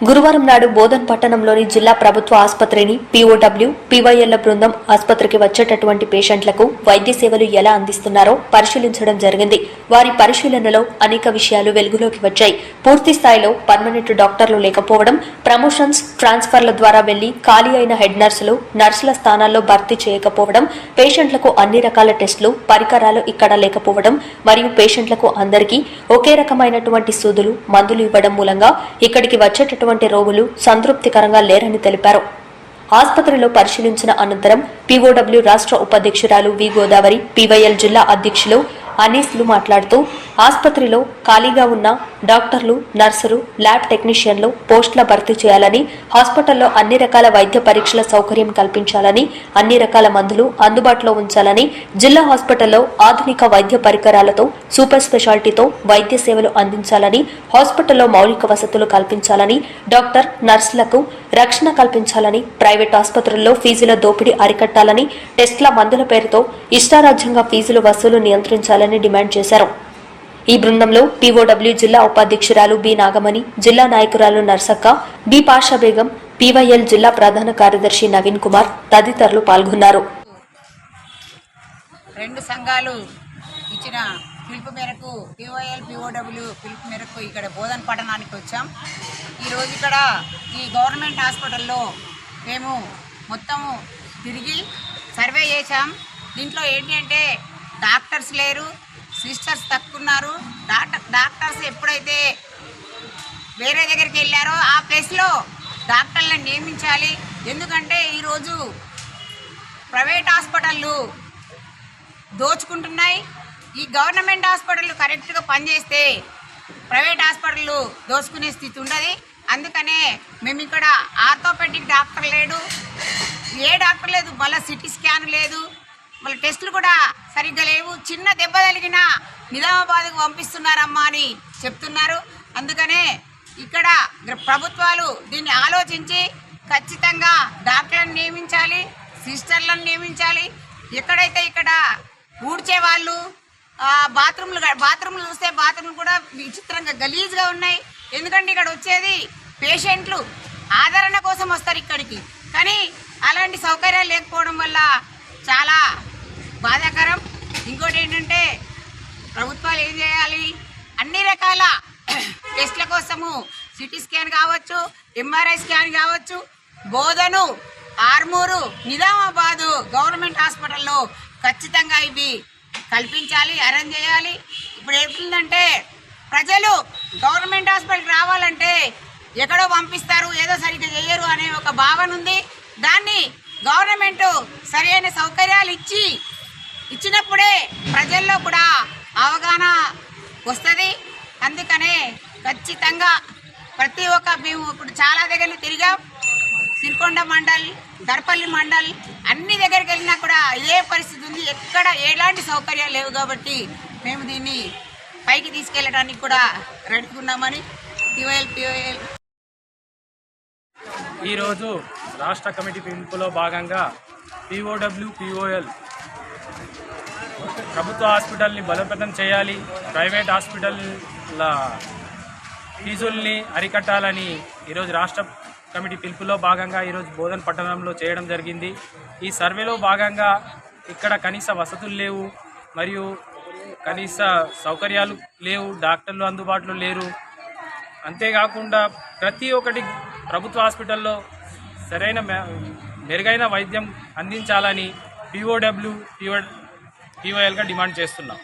గురువారం నాడు బోధన్ పట్టణంలోని జిల్లా ప్రభుత్వ ఆసుపత్రిని పీఓడబ్ల్యూ పీవైఎల్ల బృందం ఆసుపత్రికి వచ్చేటటువంటి పేషెంట్లకు వైద్య సేవలు ఎలా అందిస్తున్నారో పరిశీలించడం జరిగింది. వారి పరిశీలనలో అనేక విషయాలు వెలుగులోకి వచ్చాయి. పూర్తి స్థాయిలో పర్మనెంట్ డాక్టర్లు లేకపోవడం ప్రమోషన్స్ ట్రాన్స్ఫర్ల ద్వారా వెళ్ళి ఖాళీ అయిన హెడ్ నర్సులు నర్సుల స్థానాల్లో భర్తీ చేయకపోవడం పేషెంట్లకు అన్ని రకాల టెస్టులు పరికరాలు ఇక్కడ లేకపోవడం మరియు పేషెంట్లకు అందరికీ ఒకే రకమైనటువంటి సూదులు మందులు ఇవ్వడం మూలంగా ఇక్కడికి వచ్చేటటువంటి రోగులు సంతృప్తికరంగా లేరని తెలిపారు. ఆసుపత్రిలో పరిశీలించిన అనంతరం పీఓడబ్ల్యూ రాష్ట్ర ఉపాధ్యక్షురాలు వి గోదావరి పీవైఎల్ జిల్లా అధ్యక్షులు అనీస్లు మాట్లాడుతూ ఆసుపత్రిలో ఖాళీగా ఉన్న డాక్టర్లు నర్సులు ల్యాబ్ టెక్నీషియన్లు పోస్టుల భర్తీ చేయాలని హాస్పిటల్లో అన్ని రకాల వైద్య పరీక్షల సౌకర్యం కల్పించాలని అన్ని రకాల మందులు అందుబాటులో ఉంచాలని జిల్లా హాస్పిటల్లో ఆధునిక వైద్య పరికరాలతో సూపర్ స్పెషాలిటీతో వైద్య సేవలు అందించాలని హాస్పిటల్లో మౌలిక వసతులు కల్పించాలని డాక్టర్ నర్సులకు రక్షణ కల్పించాలని ప్రైవేట్ ఆసుపత్రుల్లో ఫీజుల దోపిడీ అరికట్టాలని టెస్ట్ల మందుల పేరుతో ఇష్టారాజ్యంగా ఫీజులు వసూలు నియంత్రించాలని డిమాండ్ చేశారు. ఈ బృందంలో పీఓడబ్ల్యూ జిల్లా ఉపాధ్యక్షురాలు బి నాగమణి జిల్లా నాయకురాలు నర్సక్క బి పాషాబేగం పీవైఎల్ జిల్లా ప్రధాన కార్యదర్శి నవీన్ కుమార్ తదితరులు పాల్గొన్నారు. రెండు సంఘాలు ఇచ్చిన పిలుపు మేరకు పిఓఎల్ పిఓడబ్ల్యూ పిలుపు మేరకు ఇక్కడ బోధన పట్టణానికి వచ్చాం. ఈరోజు ఇక్కడ ఈ గవర్నమెంట్ హాస్పిటల్లో మేము మొత్తము తిరిగి సర్వే చేశాం. దీంట్లో ఏంటి అంటే డాక్టర్స్ లేరు సిస్టర్స్ తక్కువ ఉన్నారు డాక్టర్ డాక్టర్స్ ఎప్పుడైతే వేరే దగ్గరికి వెళ్ళారో ఆ ప్లేస్లో డాక్టర్లను నియమించాలి. ఎందుకంటే ఈరోజు ప్రైవేట్ హాస్పిటళ్ళు దోచుకుంటున్నాయి. ఈ గవర్నమెంట్ హాస్పిటల్ కరెక్ట్గా పనిచేస్తే ప్రైవేట్ హాస్పిటల్ దోచుకునే స్థితి ఉండదు. అందుకనే మేము ఇక్కడ ఆర్థోపెడిక్ డాక్టర్ లేడు. ఏ డాక్టర్ లేదు. మళ్ళీ సిటీ స్కాన్ లేదు. మళ్ళీ టెస్టులు కూడా సరిగ్గా లేవు. చిన్న దెబ్బ తగిలిన నిజామాబాద్కు పంపిస్తున్నారమ్మా అని చెప్తున్నారు. అందుకనే ఇక్కడ ప్రభుత్వాలు దీన్ని ఆలోచించి ఖచ్చితంగా డాక్టర్లను నియమించాలి సిస్టర్లను నియమించాలి. ఎక్కడైతే ఇక్కడ ఊడ్చే వాళ్ళు బాత్రూమ్లు బాత్రూమ్లు చూస్తే బాత్రూమ్లు కూడా విచిత్రంగా గలీజ్గా ఉన్నాయి. ఎందుకంటే ఇక్కడ వచ్చేది పేషెంట్లు ఆదరణ కోసం వస్తారు ఇక్కడికి. కానీ అలాంటి సౌకర్యాలు లేకపోవడం వల్ల చాలా బాధాకరం. ఇంకోటి ఏంటంటే ప్రభుత్వాలు ఏం చేయాలి? అన్ని రకాల టెస్ట్ల కోసము సిటీ స్కాన్ కావచ్చు ఎంఆర్ఐ స్కాన్ కావచ్చు బోధను ఆర్మూరు నిజామాబాదు గవర్నమెంట్ హాస్పిటల్లో ఖచ్చితంగా ఇవి కల్పించాలి అరేంజ్ చేయాలి. ఇప్పుడు ఏమిటంటే ప్రజలు గవర్నమెంట్ హాస్పిటల్కి రావాలంటే ఎక్కడో పంపిస్తారు ఏదో సరిగ్గా చేయరు అనే ఒక భావన ఉంది. దాన్ని గవర్నమెంట్ సరైన సౌకర్యాలు ఇచ్చి ఇచ్చినప్పుడే ప్రజల్లో కూడా అవగాహన వస్తుంది. అందుకనే ఖచ్చితంగా ప్రతి ఒక్క మేము ఇప్పుడు చాలా దగ్గరలు తిరిగాం. సిరికొండ మండల్ దర్పల్లి మండల్ అన్ని దగ్గరికి వెళ్ళినా కూడా ఏ పరిస్థితి ఉంది ఎక్కడ ఎలాంటి సౌకర్యాలు లేవు కాబట్టి మేము దీన్ని పైకి తీసుకెళ్ళడానికి కూడా రెడీగా పిఓఎల్ పిఓఎల్ ఈరోజు రాష్ట్ర కమిటీ పిలుపులో భాగంగా పిఓడబ్ల్యూ పిఓఎల్ ప్రభుత్వ హాస్పిటల్ని బలోపేతం చేయాలి ప్రైవేట్ హాస్పిటల్ల ఫీజుల్ని అరికట్టాలని ఈరోజు రాష్ట్ర కమిటీ పిలుపులో భాగంగా ఈరోజు బోధన పట్టణంలో చేయడం జరిగింది. ఈ సర్వేలో భాగంగా ఇక్కడ కనీస వసతులు లేవు మరియు కనీస సౌకర్యాలు లేవు డాక్టర్లు అందుబాటులో లేరు. అంతేకాకుండా ప్రతి ఒక్కటి ప్రభుత్వ హాస్పిటల్లో సరైన మె- మెరుగైన వైద్యం అందించాలని పిఓడబ్ల్యూ పిఓ పిఓఎల్గా డిమాండ్ చేస్తున్నాం.